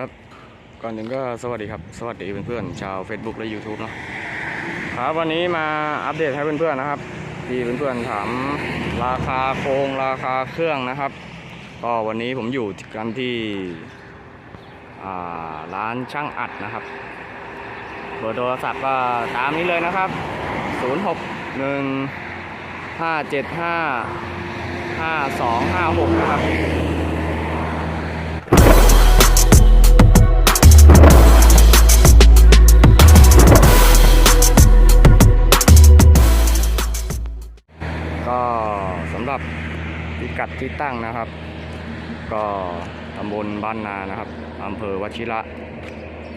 ครับ ก่อนหนึ่งก็สวัสดีครับ สวัสดีเพื่อนๆชาว Facebook และ YouTube เนาะครับวันนี้มาอัปเดตให้เพื่อนๆนะครับที่เพื่อนๆถามราคาโครงราคาเครื่องนะครับ ก็วันนี้ผมอยู่กันที่ร้านช่างอัดนะครับเบอร์โทรศัพท์ก็ตามนี้เลยนะครับ 061 575 5256 นะครับ ก็สำหรับพิกัดที่ตั้งนะครับ ก็ตำบลบ้านนานะครับอำเภอวชิระ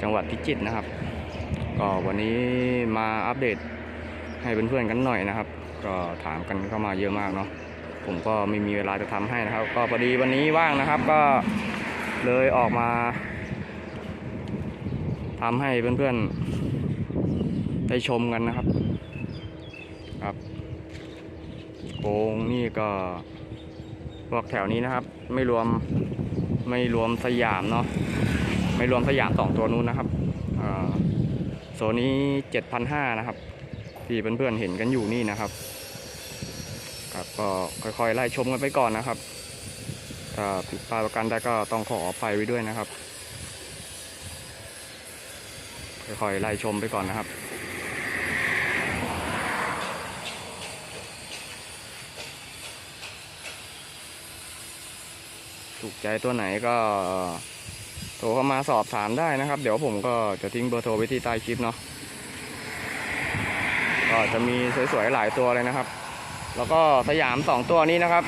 จังหวัดพิจิตรนะครับ ก็วันนี้มาอัปเดตให้เพื่อนๆกันหน่อยนะครับ ก็ถามกันเข้ามาเยอะมากเนาะผมก็ไม่มีเวลาจะทำให้นะครับ ก็พอดีวันนี้ว่างนะครับ ก็เลยออกมาทำให้เพื่อนๆได้ชมกันนะครับครับ งนี่ก็พวกแถวนี้นะครับ ไม่รวมไม่รวมสยามเนาะไม่รวมสยามสองตัวนู้นนะครับโซนนี้เจ็ดพันห้านะครับ ที่เพื่อนๆเห็นกันอยู่นี่นะครับครับก็ค่อยๆไล่ชมกันไปก่อนนะครับถ้าผิดพลาดประกันได้ก็ต้องขออภัยไว้ด้วยนะครับค่อยๆไล่ชมไปก่อนนะครับ ถูกใจตัวไหนก็โทรเข้ามาสอบถามได้นะครับ เดี๋ยวผมก็จะทิ้งเบอร์โทรไว้ที่ใต้คลิปเนาะก็จะมีสวยๆหลายตัวเลยนะครับ แล้วก็สยามสองตัวนี้นะครับ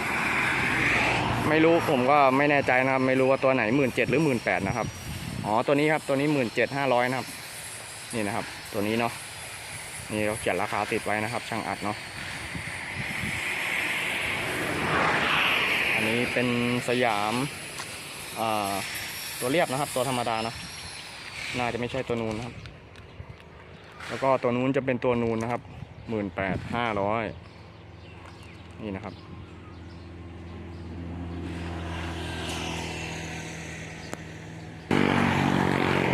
ไม่รู้ผมก็ไม่แน่ใจนะครับ ไม่รู้ว่าตัวไหนหมื่นเจ็ดหรือหมื่นแปดนะครับอ๋อตัวนี้ครับตัวนี้หมื่นเจ็ดห้าร้อยนะครับ นี่นะครับ ตัวนี้เนาะนี่เราเขียนราคาติดไว้นะครับ ช่างอัดเนาะ อันนี้เป็นสยามาตัวเรียบนะครับ ตัวธรรมดานะน่าจะไม่ใช่ตัวนูนนะครับ แล้วก็ตัวนู้นจะเป็นตัวนูนนะครับหมื่นแปดห้าร้อยนี่นะครับ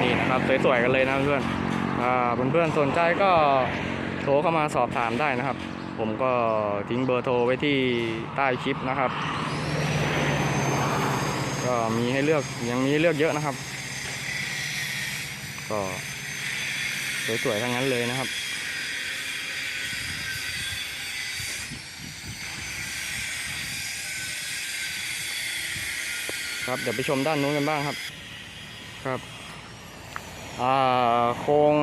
นี่นะครับสวยๆกันเลยนะเพื่อนอ่าเพื่อนๆสนใจก็โทรเข้ามาสอบถามได้นะครับ ผมก็ทิ้งเบอร์โทรไว้ที่ใต้คลิปนะครับ ก็มีให้เลือกยังมีเลือกเยอะนะครับ ก็สวยๆทั้งนั้นเลยนะครับครับเดี๋ยวไปชมด้านนู้นกันบ้างครับครับอ่าโครง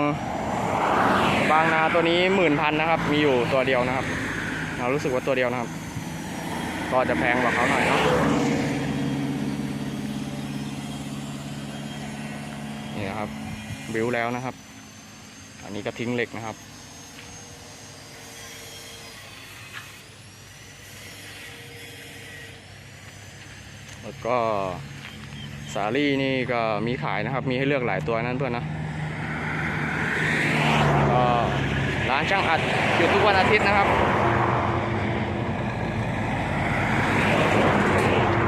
บางนาตัวนี้หมื่นพันนะครับ มีอยู่ตัวเดียวนะครับเรารู้สึกว่าตัวเดียวนะครับ ก็จะแพงกว่าเขาหน่อยเนาะ นี่นะครับบิวแล้วนะครับ อันนี้ก็ทิ้งเหล็กนะครับ แล้วก็สาลี่นี่ก็มีขายนะครับ มีให้เลือกหลายตัวนั่นเพื่อนนะก็ร้านช่างอัดอยู่ทุกวันอาทิตย์นะครับ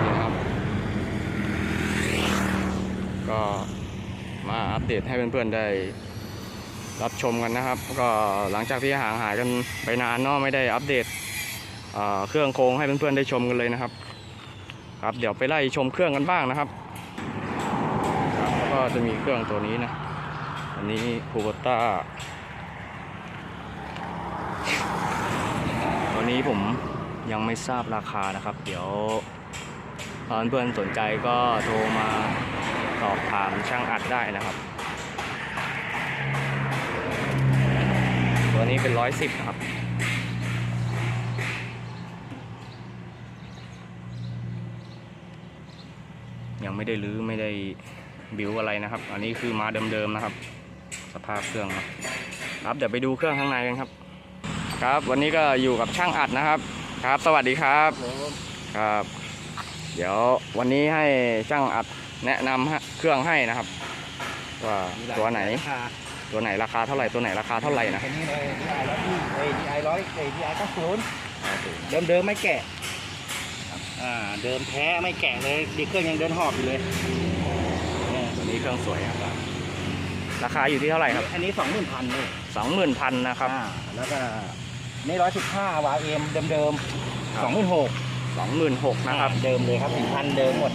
นี่นะครับ ก็มาอัปเด ตให้เพื่อนๆได้รับชมกันนะครับ ก็หลังจากที่ห่างหายกันไปนานเนาะไม่ได้อัปเดตเครื่องโครงให้เพื่อนๆได้ชมกันเลยนะครับ ครับเดี๋ยวไปไล่ชมเครื่องกันบ้างนะครับครับแล้วก็จะมีเครื่องตัวนี้นะอันนี้คูโบต้าตัวนี้ผมยังไม่ทราบราคานะครับ เดี๋ยวเพื่อนสนใจก็โทรมาสอบถามช่างอัดได้นะครับ ตัวนี้เป็นร้อยสิบครับ ยังไม่ได้รื้อไม่ได้บิวอะไรนะครับ อันนี้คือมาเดิมๆนะครับ สภาพเครื่องครับครับเดี๋ยวไปดูเครื่องข้างในกันครับ ครับ วันนี้ก็อยู่กับช่างอัดนะครับ ครับ สวัสดีครับครับ เดี๋ยววันนี้ให้ช่างอัดแนะนำเครื่องให้นะครับ ว่าตัวไหน ตัวไหนราคาเท่าไหร่ตัวไหนราคาเท่าไหร่นะคันนี้เลยดีไอร้อยที่เอ้ดีไอร้อยเอ้ดีไอเก้าศูนย์เดิมเดิมๆไม่แกะอ่าเดิมแท้ไม่แกะเลยดีเครื่องยังเดินหอบอยู่เลยเนี่ยตัวนี้นี้เครื่องสวยครับราคาอยู่ที่เท่าไหร่ครับ อันนี้สองหมื่นพันเลยสองหมื่นพันนะครับอ่าแล้วก็นี่ร้อยสิบห้าวาเอ็มเดิมครัๆบสองหมื่นหกสองหมื่นหกนะครับ เดิมเลยครับสี่พันเดิมหมด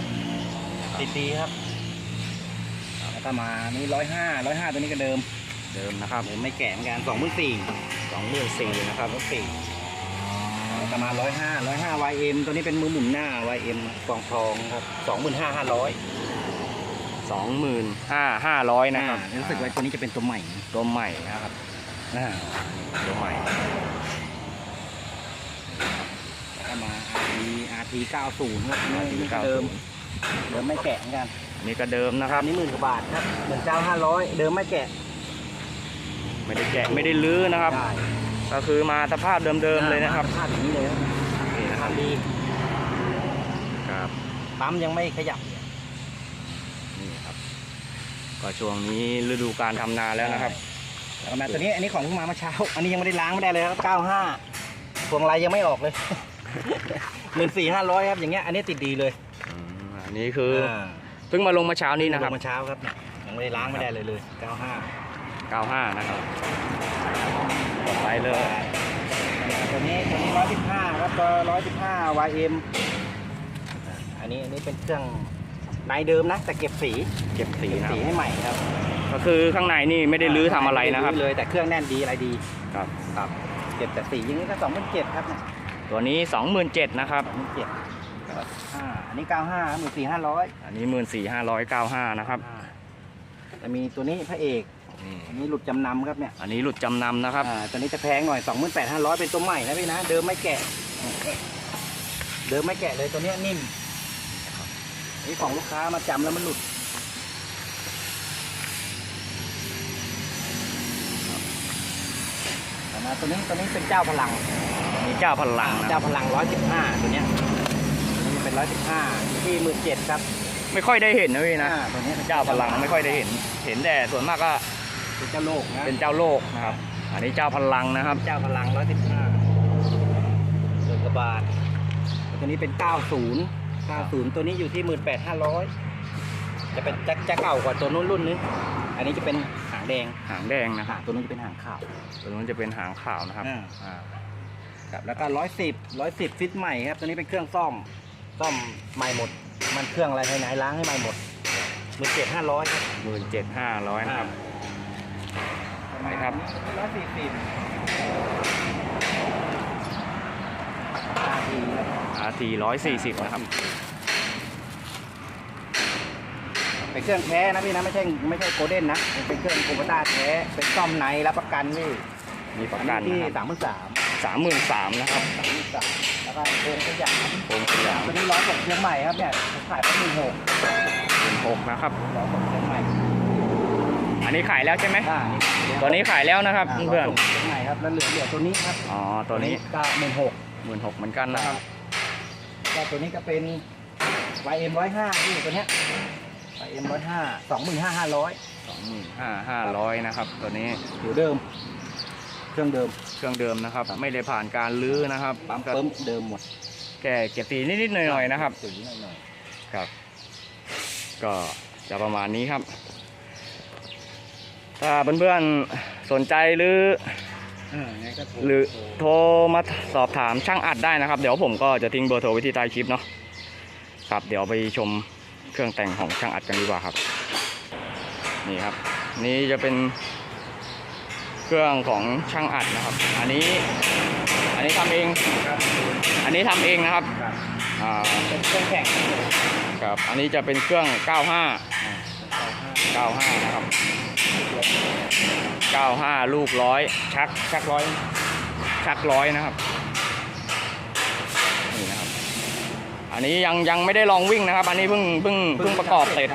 ติดดีครับ แล้วก็มานี่ร้อยห้าร้อยห้าตัวนี้ก็เดิม เดิมนะครับเดิมไม่แก่เหมือนกันสองหมื่นสี่สองหมื่นสี่นะครับรถสี่แล้วก็มาร้อยห้าร้อยห้าวายเอ็มตัวนี้เป็นมือหมุนหน้าวายเอ็มกองทองครับสองหมื่นห้าห้าร้อยสองหมื่นห้าห้าร้อยนะครับรู้สึกว่าตัวนี้จะเป็นตัวใหม่ตัวใหม่นะครับอ่าตัวใหม่แล้วก็มา RT RT 90ครับ RT นี่ก็เดิมเดิมไม่แกะเหมือนกันอันนี้ก็เดิมนะครับอันนี้หมื่นกว่าบาทครับหมื่นเก้าห้าร้อยเดิมไม่แกะ ไม่ได้แกะไม่ได้ลื้อนะครับ ได้ก็คือมาสภาพเดิมๆเลยนะครับภาพอย่างนี้เลยครับนี่นะครับทำดีครับปั๊มยังไม่ขยับนี่ครับ ก็ช่วงนี้ฤดูการทำนาแล้วนะครับแล้วก็มาตัวนี้อันนี้ของเพิ่งมาเมื่อเช้า อันนี้ยังไม่ได้ล้างไม่ได้เลยครับ95พวงไรยังไม่ออกเลย หมื่นสี่ห้าร้อยครับอย่างเงี้ยอันนี้ติดดีเลยอืมอันนี้คืออาเพิ่งมาลงมาเช้านี้นะครับ ลงมาเช้าครับเนี่ยยังไม่ได้ล้างไม่ได้เลยเลย95 95 นะครับกดไปเลยตัวนี้ตัวนี้115ครับตัว115 YM อ่าอันนี้อันนี้เป็นเครื่องในเดิมนะแต่เก็บสีเก็บสีเก็บนะคสีรับให้ใหม่ครับก็คือข้างในนี่ไม่ได้ลื้อทำอะไรนะครับม่ด้เลยแต่เครื่องแน่นดีอะไรดีครับ ครับเก็บแต่สีอย่างนี้ก็สองพันเจ็ดครับเนี่ยตัวนี้ 27,000นะครับสองพันเจ็ดอ่าอันนี้เก้าห้าหมื่นสี่ห้าร้อยอันนี้ 14,595 นะครับ จะมีตัวนี้พระเอก นี่อันนี้หลุดจำนำครับเนี่ยอันนี้หลุดจำนำนะครับ อ่าตัวนี้จะแพงหน่อยสองหมื่นแปดห้าร้อยเป็นตัวใหม่นะพี่นะ เดิมไม่แกะ เดิมไม่แกะเลยตัวเนี้ยนิ่มนี่ของลูกค้ามาจำแล้วมันหลุดแต่นะตัวนี้ตัวนี้เป็นเจ้าพลัง มีเจ้าพลังนะเจ้าพลังร้อยสิบห้าตัวเนี้ยตัวนี้เป็นร้อยสิบห้าที่หมื่นเจ็ดครับไม่ค่อยได้เห็นนะพี่นะ อ่าตัวนี้เจ้าพลังไม่ค่อยได้เห็น เห็นแต่ส่วนมากก็ เป็นเจ้าโลกนะเป็นเจ้าโลกนะครับ อันนี้เจ้าพลังนะครับ เจ้าพลังร้อยสิบห้าส่วนกระบาดตัวนี้เป็นเก้าศูนย์เก้าศูนย์ตัวนี้อยู่ที่หมื่นแปดห้าร้อยจะเป็นจะจะเก่ากว่าตัวนู้นรุ่นนึงอันนี้จะเป็นหางแดงหางแดงนะคหารับงตัวนู้นจะเป็นหางขาว ตัวนู้นจะเป็นหางขาวนะครับอ่าอ่าครับแล้วก็ร้อยสิบร้อยสิบฟิตใหม่ครับ ตัวนี้เป็นเครื่องซ่อมซ่อมใหม่หมด มันเครื่องอะไรภายในล้างให้ใหม่หมดหมื่นเจ็ดห้าร้อยครับหมื่นเจ็ดห้าร้อยนะครับ ครับร้อยสี่สิบอาทีครับ RT ร้อยสี่สิบนะครับเป็นเครื่องแท้นะพี่นะไม่ใช่ไม่ใช่โกลเด้นนะเป็นเครื่องโคบต้าแท้เป็นซ่อมในรับประกันพี่มีประกันที่นะครับสามพันสามสามหมื่นสามนะครับสามพันสามแล้วก็โครงขยายโครงสยามตัวนี้ร้อยกว่าเชียงใหม่ครับเนี่ยขายไปหนึ่งหกหมื่นหกนะครับร้อยกว่าเชียงใหม่อันนี้ขายแล้วใช่ไหมอ่า ตัวนี้ขายแล้วนะครับาเพื่อนร้ยกว่าเชียงใหม่ครับแล้วเหลือเหลือตัวนี้ครับอ๋อตัวนี้ก็หมื่นหกหมื่นหกเหมือนกันนะครับ ก็ตัวนี้ก็เป็น YM ร้อยห้าพี่ตัวเนี้ย YM ร้อยห้าสองหมื่นห้าห้าร้อยสองหมื่นห้าห้าร้อยนะครับ ตัวนี้อยู่เดิม เครื่องเดิมเครื่องเดิมนะครับ ไม่ได้ผ่านการลื้อนะครับปั๊มก็เพิ่มเดิมหมดแก่เก็บสีนิดๆหน่อยๆนะครับ สีหน่อยครับ ก็จะประมาณนี้ครับ ถ้าเพื่อนๆสนใจหรือๆอ่าไงก็โทหรือโทรมาสอบถามช่างอัดได้นะครับ เดี๋ยวผมก็จะทิ้งเบอร์โทรไว้ที่ใต้คลิปเนาะครับเดี๋ยวไปชมเครื่องแต่งของช่างอัดกันดีกว่าครับ นี่ครับ นี่จะเป็นเครื่องของช่างอัดนะครับ อันนี้อันนี้ทำเองครับอันนี้ทำเองนะครับครับอ่าเป็นเครื่องแข่งครับผมครับอันนี้จะเป็นเครื่อง 95 95 นะครับ 95 ลูกร้อยชักชักร้อยชักร้อยนะครับ นี่นะครับ อันนี้ยังยังไม่ได้ลองวิ่งนะครับ อันนี้เพิ่งเพิ่งเพิ่งประกอบเสร็จ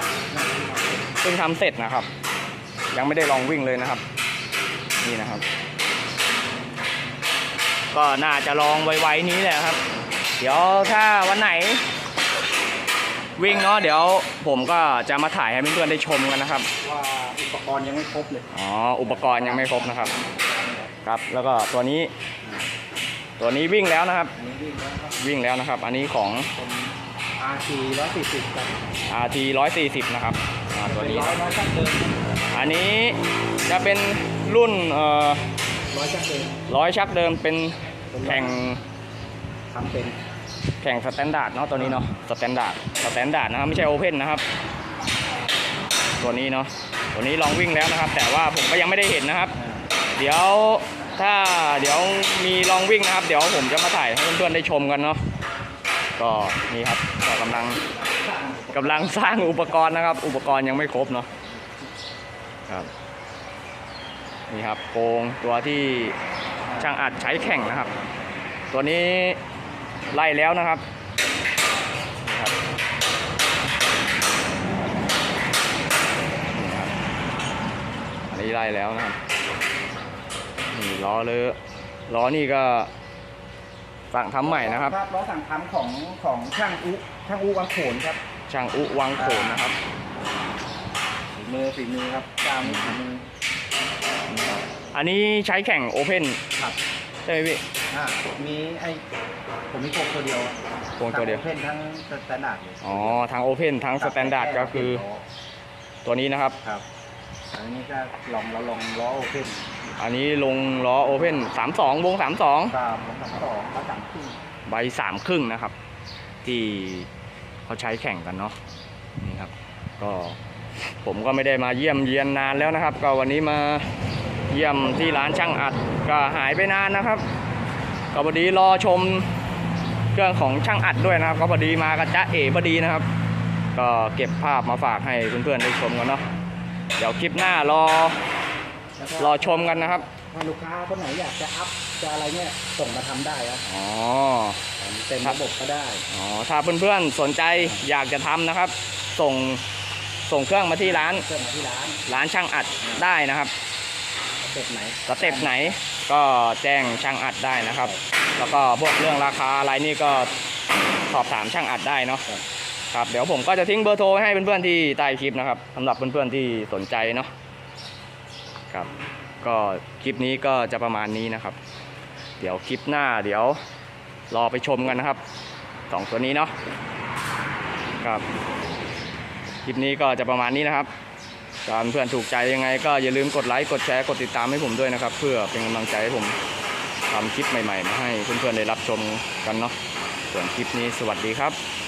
เพิ่งทำเสร็จนะครับ ยังไม่ได้ลองวิ่งเลยนะครับ นี่นะครับ ก็น่าจะลองไวๆนี้แหละครับ เดี๋ยวถ้าวันไหน วิ่งเนาะเดี๋ยวผมก็จะมาถ่ายให้เพื่อนๆได้ชมกันนะครับ ว่าอุปกรณ์ยังไม่ครบเลยอ๋ออุปกรณ์ยังไม่ครบนะครับ ครับแล้วก็ตัวนี้ ตัวนี้วิ่งแล้วนะครับ อันนี้วิ่งแล้วครับวิ่งแล้วนะครับ อันนี้ของ เป็น RT ร้อยสี่สิบครับ RT 140 นะครับอ่าตัวเป็นนี้ร้อยร้อยชักเดิมอันนี้จะเป็นรุ่นเอ่อร้อยชักเดิมร้อยชักเดิมเป็นแข่งทำเป็น แข่งสแตนดาร์ดเนาะตัวนี้เนาะสแตนดาร์ดสแตนดาร์ดนะครับไม่ใช่โอเพนนะครับ ตัวนี้เนาะตัวนี้ลองวิ่งแล้วนะครับ แต่ว่าผมก็ยังไม่ได้เห็นนะครับ เดี๋ยวถ้าเดี๋ยวมีลองวิ่งนะครับ เดี๋ยวผมจะมาถ่ายให้เพื่อนๆได้ชมกันเนาะก็นี่ครับก็กำลังกำลังสร้างอุปกรณ์นะครับ อุปกรณ์ยังไม่ครบเนาะครับนี่ครับโกงตัวที่ช่างอัดใช้แข่งนะครับ ตัวนี้ ไล่แล้วนะครับนี่ครับนี่ครับอันนี้ไล่แล้วนะครับนี่ล้อเลอะล้อนี่ก็สั่งทำใหม่นะครับ ล้อสั่งทำของของช่างอุช่างอุวังโขนครับช่างอุวังโขนนะครับฝีมือฝีมือครับเจ้านี้ฝีมือ อันนี้ใช้แข่งโอเพนครับ ใช่ไหมพี่อ่ามีไอผมมีโครงตัวเดียวโครงตัวเดียว ทั้ง Open ทั้งสแตนดาร์ดเลยอ๋อทั้งโอเพนทั้งสแตนดาร์ดก็คือตัวนี้นะครับ ครับอันนี้ก็ลองเราลองล้อโอเพนอันนี้ลงล้อโอเพน32 วง32ครับลองทำสองมาสั่งขึ้นใบสามครึ่งนะครับ ที่เขาใช้แข่งกันเนาะนี่ครับ ก็ผมก็ไม่ได้มาเยี่ยมเยียนนานแล้วนะครับ ก็วันนี้มา เยี่ยมที่ร้านช่างอัดก็หายไปนานนะครับ ก็พอดีรอชมเครื่องของช่างอัดด้วยนะครับ ก็พอดีมากับจ๊ะเอ๋พอดีนะครับ ก็เก็บภาพมาฝากให้เพื่อนๆได้ชมกันเนาะเดี๋ยวคลิปหน้ารอแล้วก็รอชมกันนะครับถ้าลูกค้าคนไหนอยากจะอัพจะอะไรเนี่ยส่งมาทำได้ครับอ๋อ เต็มระบบก็ได้ อ๋อถ้าเพื่อนๆสนใจอยากจะทำนะครับ ส่งส่งเครื่องมาที่ร้านเครื่องมาที่ร้าน ร้านช่างอัดได้นะครับส เต็ปไหนสเต็ปไหนก็แจ้งช่างอัดได้นะครับ แล้วก็พวกเรื่องราคาอะไรนี่ก็สอบถามช่างอัดได้เนาะครับครับเดี๋ยวผมก็จะทิ้งเบอร์โทรไว้ให้เพื่อนๆที่ใต้คลิปนะครับสำหรับเพื่อนๆที่สนใจเนาะครับก็คลิปนี้ก็จะประมาณนี้นะครับ เดี๋ยวคลิปหน้าเดี๋ยวรอไปชมกันนะครับสองตัวนี้เนาะครับคลิปนี้ก็จะประมาณนี้นะครับ ถ้าเพื่อนถูกใจยังไง ก็อย่าลืมกดไลค์ กดแชร์ กดติดตามให้ผมด้วยนะครับ เพื่อเป็นกำลังใจให้ผมทำคลิปใหม่ๆ มาให้เพื่อนๆได้รับชมกันเนาะ ส่วนคลิปนี้สวัสดีครับ